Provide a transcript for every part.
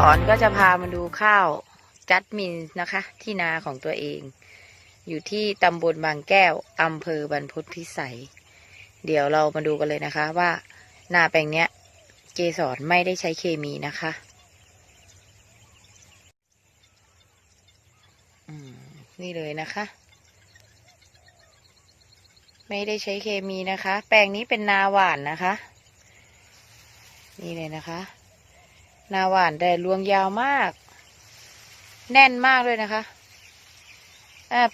สอนก็จะพามาดูข้าวจัดมินนะคะ ที่นาของตัวเอง อยู่ที่ตำบลบางแก้วอำเภอบรรพตพิสัย เดี๋ยวเรามาดูกันเลยนะคะ ว่านาแปลงเนี้ย เกสรไม่ได้ใช้เคมีนะคะนี่เลยนะคะ ไม่ได้ใช้เคมีนะคะ แปลงนี้เป็นนาหวานนะคะ นี่เลยนะคะ นาหวานแต่รวงยาวมาก แน่นมากเลยนะคะ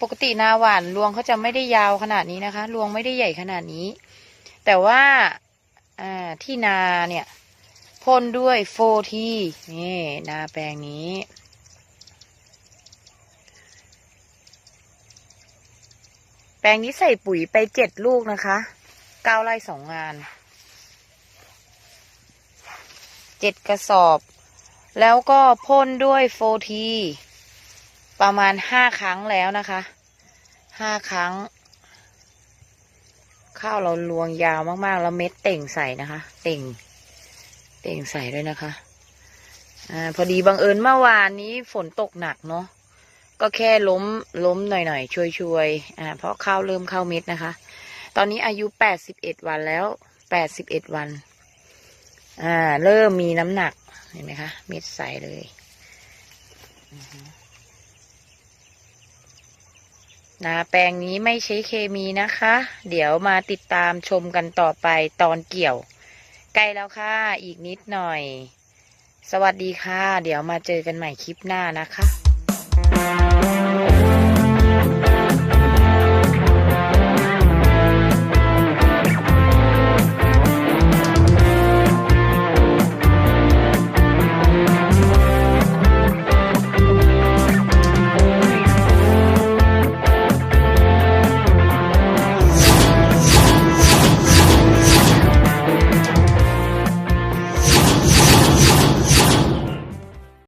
ปกตินาหวานรวงเขาจะไม่ได้ยาวขนาดนี้นะคะรวงไม่ได้ใหญ่ขนาดนี้ แต่ว่าที่นาเนี่ยพ่นด้วยโฟทีนี่นาแปลงนี้แปลงนี้ใส่ปุ๋ยไปเจ็ดลูกนะคะเก้าไร่สองงาน เจ็ดกระสอบ แล้วก็พ่นด้วยโฟทีประมาณห้าครั้งแล้วนะคะห้าครั้ง ข้าวเราลวงยาวมากๆ แล้วเม็ดเต่งใส่นะคะ เต่ง เต่งใส่ด้วยนะคะอ่าพอดีบังเอิญเมื่อวานนี้ฝนตกหนักเนาะก็แค่ล้มล้มหน่อยๆช่วยๆอ่าเพราะข้าวเริ่มเข้าเม็ดนะคะ ตอนนี้อายุแปดสิบเอ็ดวันแล้วแปดสิบเอ็ดวัน อ่า เริ่มมีน้ำหนัก เห็นไหมคะ เม็ดใสเลย นาแปลงนี้ไม่ใช้เคมีนะคะ เดี๋ยวมาติดตามชมกันต่อไปตอนเกี่ยว ใกล้แล้วค่ะ อีกนิดหน่อย สวัสดีค่ะ เดี๋ยวมาเจอกันใหม่คลิปหน้านะคะ